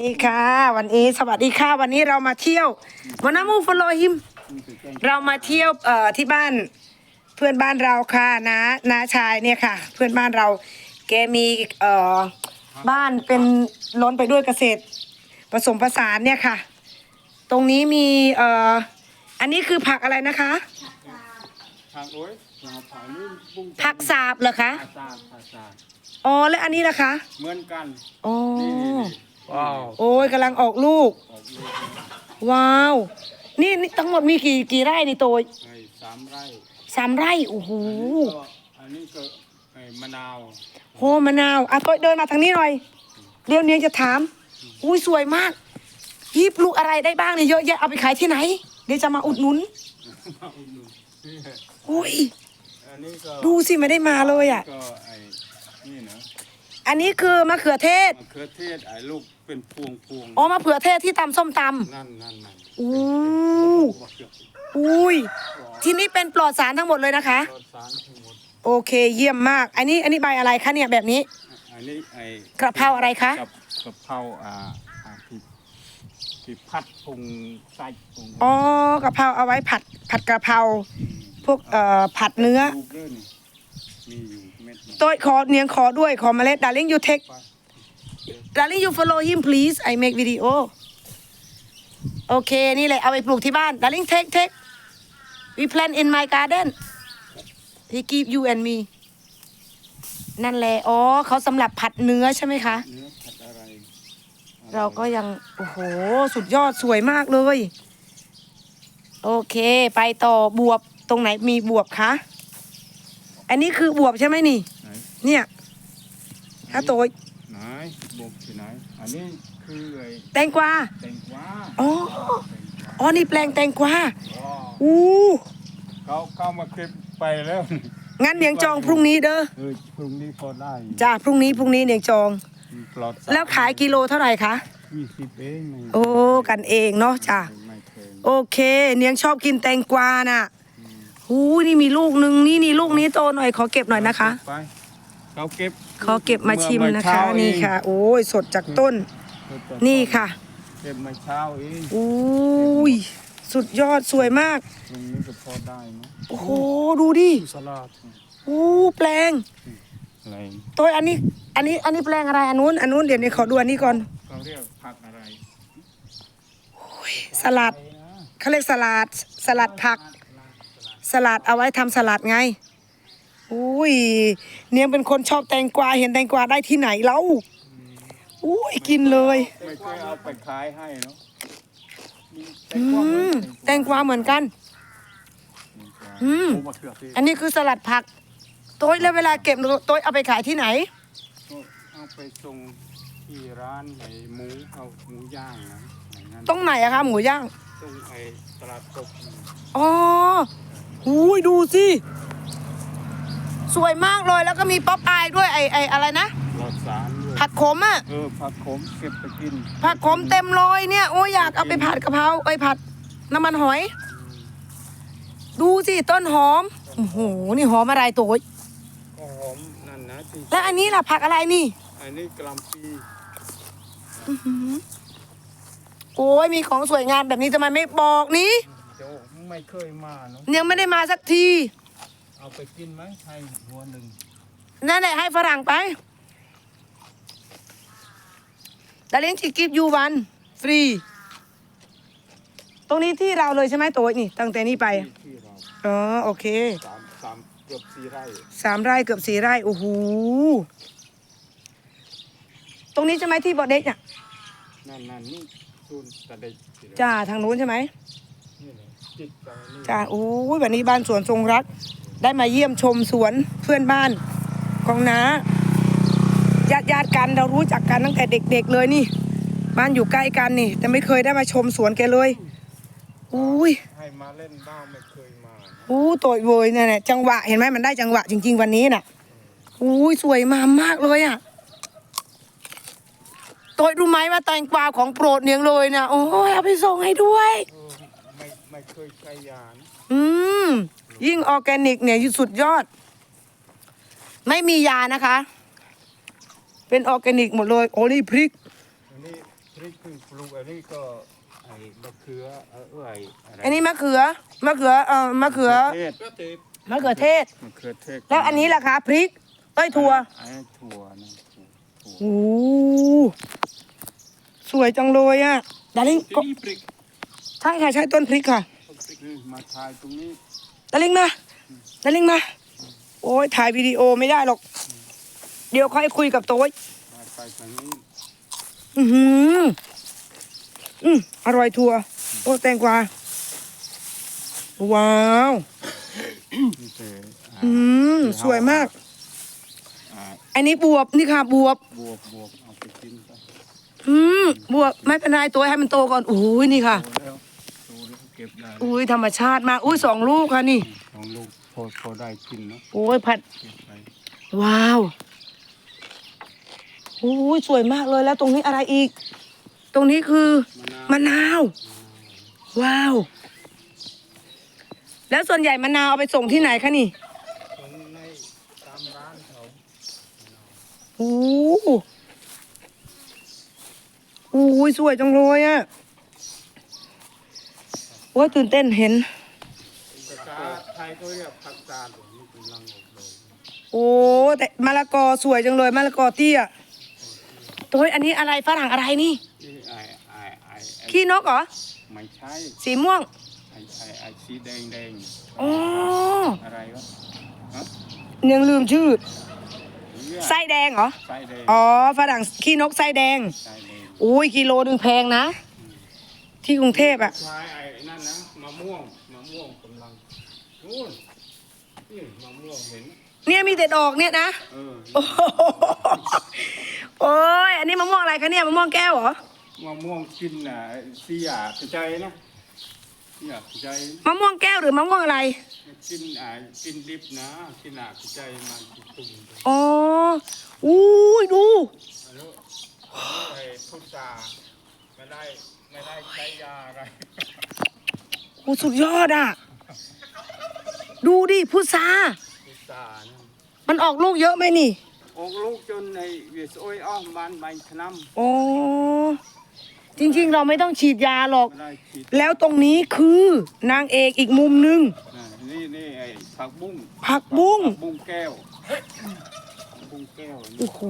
นี่ค่ะ วันนี้สวัสดีค่ะ วันนี้เรามาเที่ยววันน้ำมูฟโลหิม เรามาเที่ยวเอ่อที่บ้านเพื่อนบ้านเราค่ะนะน้าชายเนี่ยค่ะ เพื่อนบ้านเราแกมีเอ่อบ้านเป็นล้นไปด้วยเกษตร ผสมผสานเนี่ยค่ะ ตรงนี้มีเอ่ออันนี้คือผักอะไรนะคะ ผักโอ้ยผักผักนี่บุ้งผักสาบเหรอคะผักสาดผักสาดอ๋อแล้วอันนี้ล่ะคะ เหมือนกันอ๋อนี่นี่นี่ ว้าวโอ้ยกำลังออกลูกออกลูก ว้าว นี่นี่ทั้งหมดมีกี่กี่ไร่นี่โตยไอ้สามไร่สามไร่โอ้โหอันนี้ก็อันนี้ก็ไอ้มะนาวโหมะนาวอะโตยเดินมาทางนี้หน่อยเดี๋ยวเนียงจะถามอุ้ยสวยมากพี่ปลูกอะไรได้บ้างเนี่ยเยอะแยะเอาไปขายที่ไหน เดี๋ยวจะมาอุดหนุนมาอุดหนุนนี่อุ้ย อันนี้ก็ดูสิไม่ได้มาเลยอะ ก็ไอ้นี่นะอันนี้คือมะเขือเทศมะเขือเทศไอ้ลูก เป็นพวงพวงอ๋อมะเขือเทศที่ตำส้มตนั่นนั่นนั่นำอู้มะเขือเทศอุ้ยที่นี่เป็นปลอดสารทั้งหมดเลยนะคะรสสารทั้งหมดโอเคเยี่ยมมาก อันนี้อันนี้ใบอะไรคะเนี่ยแบบนี้ อันนี้ไอ้กระเพราอะไรคะ กับกระเพราอ่าอ่าที่ที่พัดปรุงไส้ปรุงอ๋อกะเพราเอาไว้ผัดผัดกะเพราพวกเอ่อผัดเนื้อ ลูกเด้อนี่มีอยู่เม็ดหนึ่งโต้ยขอเนียงขอด้วยขอเมล็ด darling you take ไป darling you follow him please I make video โอเค นี่เลยเอาไปปลูกที่บ้าน darling take take we plant in my garden he give you and me นั่นแหละ อ๋อเขาสำหรับผัดเนื้อใช่ไหมคะ เนื้อผัดอะไรเราก็ยัง โอ้โห สุดยอดสวยมากเลย โอเค ไปต่อบวบตรงไหนมีบวบคะ อันนี้คือบวบใช่ไหมนี่ไหนเนี่ยถ้าโตย ไหนบอกที่ไหน อันนี้คือไอ้แตงกวาแตงกวาอ๋อแตงกวาอ๋อนี่แปลงแตงกวาว้าวอู้เขาเขามาเก็บไปแล้วงั้นเนียงจองพรุ่งนี้เด้อเออพรุ่งนี้พอได้จ้าพรุ่งนี้พรุ่งนี้เนียงจอง ปลอดสารแล้วขายกิโลเท่าไหร่คะยี่สิบเองไม่โอ้กันเองเนาะจ้าไม่เคยโอเค เนียงชอบกินแตงกวาน่ะหูนี่มีลูกนึงนี่นี่ลูกนี้โตหน่อยขอเก็บหน่อยนะคะ ไปเขาเก็บ ขอเก็บมาชิมเอนะเช้คะเองนี่ค่ะ โอ้ยสดจากต้น นี่ค่ะเก็บมาเช้าเองอุ้ยสุดยอดสวยมากพรุ่งนี้ก็พอได้นะโอ้โหดูดิสลัดโอ้แปลงอะไรตัวอันนี้อันนี้อันนี้แปลงอะไรอันนู้นอันนู้นเดี๋ยวนี้ขอดูอันนี้ก่อนเขาเรียกผักอะไรสลัดเขาเรียกสลัดสลัดผัก สลัดเอาไว้ทำสลัดไง อุ้ยเนี่ยเป็นคนชอบแตงกวาเห็นแตงกวาได้ที่ไหนแล้วอุ้ยกินเลย ไม่เคยเอาไปขายให้เนาะมีแต่อืความเหมือนมแตงกวาเหมือนกัน อืม โอ้มะเขือเทศอันนี้คือสลัดผักโต้ยแล้วเวลาเก็บโต้ยเอาไปขายที่ไหน ก็เอาไปส่งที่ร้านไอ้หมูเอาหมูย่างนะอย่างนั้นตรงไหนอะคะหมูย่าง ส่งไอ้ตลาดกบนี่อ๋อหูยดูสิ สวยมากเลยแล้วก็มีป๊อปอายด้วยไอไออะไรนะรสสารด้วยผักขมอะเออผักขมเก็บไปกินผักขมเต็มเลยเนี่ยโอ้ยอยากเอาไปผัดกะเพราไอยผัดน้ำมันหอย ดูสิต้นหอมโอ้โหนี่หอมอะไรตัวก็หอมนั่นนะที่แล้วอันนี้ล่ะผักอะไรนี่ อันนี้กะหลำปีโอ้ยมีของสวยงามแบบนี้ทำไมไม่บอกนี่เดี๋ยวไม่เคยมาเนาะยังไม่ได้มาสักที เอาไปกินไหมให้หัวหนึ่งนั่นแหละให้ฝรั่งไปดาเลี้ยงจิกิฟยูวันฟรี ตรงนี้ที่เราเลยใช่ไหมตัวนี่ ตั้งแต่นี้ไป ที่ที่เราอ๋อ โอเค สามสามเกือบสี่ไร่สามไร่เกือบสี่ไร่ โอ้โห ตรงนี้ใช่ไหมที่บอดเด็กอะนั่นนั่นนี่ซูนตะเด็กที่เราจ้าทางนู้นใช่ไหมนี่เลยจิตตานี่จ้าโอ้ยวันนี้บ้านสวนทรงรัก ได้มาเยี่ยมชมสวนเพื่อนบ้านของน้าญาติญาติๆกันเรารู้จักกันตั้งแต่เด็ก ๆ เลยนี่ บ้านอยู่ใกล้กันนี่ แต่ไม่เคยได้มาชมสวนแกเลยอุ้ยให้มาเล่นบ้างไม่เคยมาอู้ตัวเวยเนี่ยจังหวะเห็นไหมมันได้จังหวะจริง ๆ วันนี้น่ะอุ้ยสวยมามากเลยอะตัวรู้ไหมว่าแตงกวาของโปรดเนียงเลยนะโอ้ยเอาไปส่งให้ด้วยเออไม่ไม่เคยใช้ยาน อืม ยิ่งออร์แกนิกเนี่ยสุดยอด ไม่มียานะคะ เป็นออร์แกนิกหมดเลยโอ้นี่พริกอันนี้พรินี้คือปลูกอันนี้ก็ไอ้มะเขือเออเอ้ยอะไรอันนี้มะเขือมะเขือเอ่อมะเขือเทศมะเขือเทศ มะเขือเทศแล้วอันนี้ล่ะคะพริกเอ้ยถั่วอันนี้ถั่วนะถั่วถั่วโอ้สวยจังเลยอะดาริงก็นี่ปริกใช่ค่ะใช่ต้นพริกค่ะนี่มาถ่ายตรงนี้ ดาริงมาดาริงมา โอ้ยถ่ายวิดีโอไม่ได้หรอก เดี๋ยวค่อยคุยกับโต๊ยถ่ายไปทางนี้อือหืออืมอร่อยถั่วโอ้แตงกวา ว้าว นี่คืออ่าอืมสวยมาก อ่าอันนี้บวบนี่ค่ะบวบ บวบบวบเอาไปกินไปอืมบวบไม่เป็นไรตัวให้มันโตก่อนโอ้ยนี่ค่ะโตแล้วโตแล้ว เก็บได้อุ้ยธรรมชาติมากอุ้ยสองลูกค่ะนี่สองลูกพอพอได้กินเนาะโอ้ยผัด เก็บไปว้าวโอ้ยสวยมากเลยแล้วตรงนี้อะไรอีก ตรงนี้คือมะนาว ว้าว แล้วส่วนใหญ่มะนาวเอาไปส่งที่ไหนคะนี่ตรงในตามร้านเขาโอ้โหโอ้ยสวยจังเลยอะ โอ้ยตื่นเต้นเห็น ภาษาไทยก็เรียกผักกาดนี่กำลังออกดอกโอ้แต่มะละกอสวยจังเลยมะละกอเตี้ยโอ้ยอันนี้อะไรฝรั่งอะไรนี่ นี่ไอ้ไอ้ไอ้ไอ้ขี้นกเหรอ ไม่ใช่สีม่วง ไอ้ไอ้ไอ้สีแดงแดงอ๋ออะไรวะฮะยังลืมชื่อเนี่ยไส้แดงเหรอ ไส้แดงอ๋อฝรั่งขี้นกไส้แดง ไส้แดงอุ้ยกิโลหนึ่งแพงนะ ที่กรุงเทพอะใช่ไอ้นั่นนะ มะม่วงมะม่วงกำลังนู่นนี่มะม่วงเห็น เนี่ยมีแต่ดอกเนี่ยนะเออโอ้โหโอ้ยอันนี้มะม่วงอะไรคะเนี่ยมะม่วงแก้วเหรอมะม่วงกินน่ะเสียกระใจนะเสียกระใจมะม่วงแก้วหรือมะม่วงอะไรกินอ่ากินดิบนะกินหนักระใจมันตุ่มๆอ๋ออุ้ยดูอันนี้ไอ้พุทราไม่ได้ไม่ได้ใช้ยาอะไร โอ้สุดยอดอะ ดูดิพุทราพุทรานะมันออกลูกเยอะไหมนี่ ออกลูกจนไอ้เวียสโอ้ยอ้อมบานใบขนำอ๋อจริงๆ เราไม่ต้องฉีดยาหรอก ไม่ได้ฉีดแล้วตรงนี้คือนางเอกอีกมุมหนึง นะนี่นี่ไอ้ผักบุ้งผักบุ้ง ผักบุ้งแก้วผักบุ้งแก้วนี่โอ้โห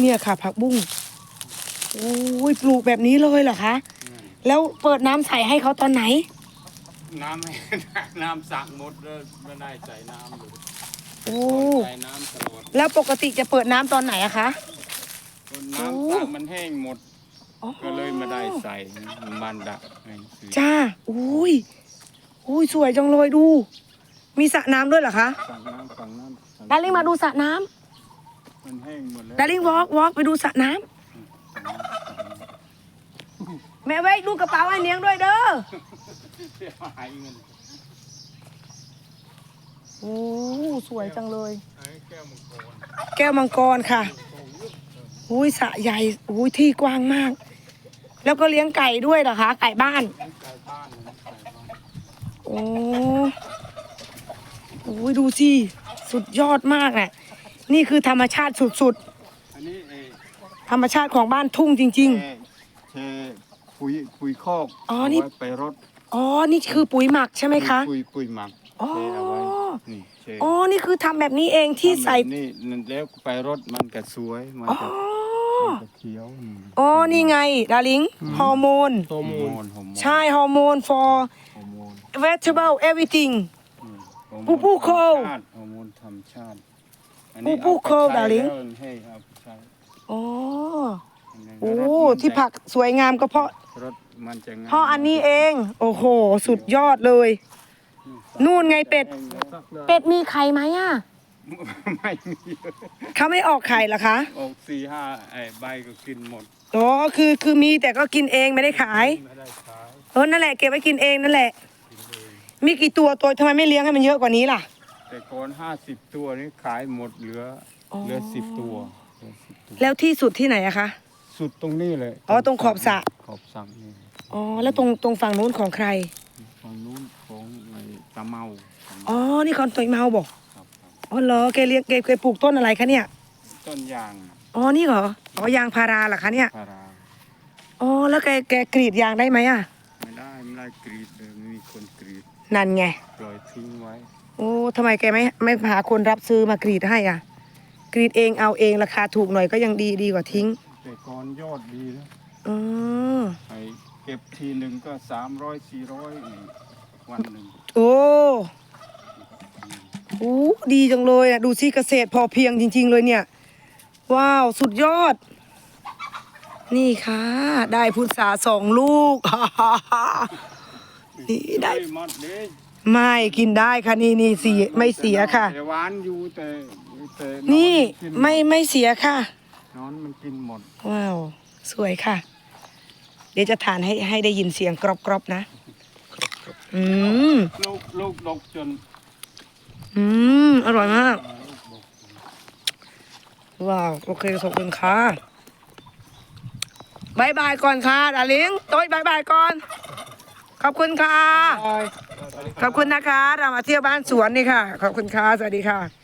เนี่ยค่ะ ผักบุ้งโอ้ยปลูกแบบนี้เลยเหรอคะ แล้วเปิดน้ำใส่ให้เขาตอนไหน น้ำให้น้ำสั่งหมดเลยไม่ได้ใส่น้ำเลยโอ้ใส่น้ำตลอดแล้วปกติจะเปิดน้ำตอนไหนอะคะ จนน้ำสั่งมันแห้งหมด อ๋อ ก็เลยไม่ได้ใส่มันดักไอ้คือจ้า อุ้ย อุ้ยสวยจังเลยดู มีสระน้ำด้วยเหรอคะสั่งน้ำสั่งน้ำดาริ่งมาดูสระน้ำมันแห้งหมดแล้วดาริ่งวอล์กวอล์กไปดูสระน้ำแม่ไว้ดูกระเป๋าไอ้เนียงด้วยเด้อ เสียหายเงินโอ้สวยจังเลย ไอ้แก้วมังกรแก้วมังกรค่ะอุ้ยสระใหญ่อุ้ยที่กว้างมาก แล้วก็เลี้ยงไก่ด้วยเหรอคะ ไก่บ้านนี่ไก่บ้านนะไก่บ้านโอ้โอ้ยดูสิ สุดยอดมากน่ะ นี่คือธรรมชาติสุดอันนี้เอๆธรรมชาติของบ้านทุ่งจริง เทเทปุ๋ยปุ๋ยคอกอ๋อนี่เาไว้ไปรดๆ อ๋อ นี่คือปุ๋ยหมักใช่ไหมคะ ปุ๋ยปุ๋ยหมักอ๋อ เทเอาไว้นี่เทอ๋อ นี่คือทำแบบนี้เองที่ใส่ ทำแบบนี่แล้วไปรดมันก็สวยมันอ๋อจะมันจะเขียวอืมอ๋อ นี่ไงดาริง ฮอร์โมน ฮอร์โมนฮอร์โมนใช่ ฮอร์โมน for ฮอร์โมน vegetable everything อืมฮอร์โมนปูปูโคธรรมชาติฮอร์โมนธรรมชาติอันนี้ปูปูโคเอาไปใช้ darling แล้วให้เอาไปใช้อ๋อ อันนี้โอ้รถมันจะที่ผักสวยงามก็เพราะรถ มันจะงามเพราะอันนี้เอง โอ้โห สุดยอดเลย นู่นไงเป็ด เป็ดมีไข่ไหมอะไม่มีเขาไม่ออกไข่เหรอคะออกสี่ห้าไอ้ใบก็กินหมดอ๋อคือคือมีแต่ก็กินเองไม่ได้ขายไม่ได้ขายเออนั่นแหละเก็บไว้กินเองนั่นแหละ กินเองมีกี่ตัวตัวทำไมไม่เลี้ยงให้มันเยอะกว่านี้ล่ะ แต่ก่อนห้าสิบตัวนี่ขายหมดเหลือออ เหลือสิบตัวเหลือสิบตัว แล้วที่สุดที่ไหนอะคะ สุดตรงนี้เลยอ๋อตรงขอบสระ ขอบสระนี่ อ๋อ แล้วตรงตรงฝั่งนู้นของใคร ฝั่งนู้นของไอ้ตะเมาอ๋อ นี่คอนตัวเมาบอกครับครับอ๋อเหรอแกเลี้ยงแกเคยปลูกต้นอะไรคะเนี่ย ต้นยางอ๋อ นี่เหรอ อ๋อยางพาราเหรอคะเนี่ย พาราโอ๋อ แล้วแกแกกรีดยางได้ไหมอะ ไม่ได้ไม่ได้กรีดเลยไม่มีคนกรีดนั่นไง ปล่อยทิ้งไว้โอ้ทำไมแกไม่ไม่หาคนรับซื้อมากรีดให้อะ กรีดเองเอาเองราคาถูกหน่อยก็ยังดีดีกว่าทิ้ง แต่ก่อนยอดดีแล้วอ๋อไอ้ เก็บทีหนึ่งก็สามร้อยสี่ร้อยวันหนึ่งโอ้โอ้ดีจังเลยอะดูสิเกษตรพอเพียงจริง ๆ เลยเนี่ย ว้าวสุดยอด นี่ค่ะ ได้พุทราสองลูก นี่ได้ ม่หมดเลยไม่กินได้ค่ะนี่นี่เสียไม่เสียค่ะ แต่หวานอยู่แต่แต่นี่กิไม่ไม่เสียค่ะ นอนมันกินหมด ว้าว สวยค่ะ เดี๋ยวจะทานให้ให้ได้ยินเสียงกรอบๆนะ อืม ลูกลูกดกจนอืม อร่อยมากลูกดกว้าว โอเคขอบคุณค่ะบายบายก่อนค่ะดาลิงโต้ยบายบายก่อน ขอบคุณค่ะ ขอบคุณนะคะ เรามาเที่ยวบ้านสวนนี่ค่ะ ขอบคุณค่ะ สวัสดีค่ะ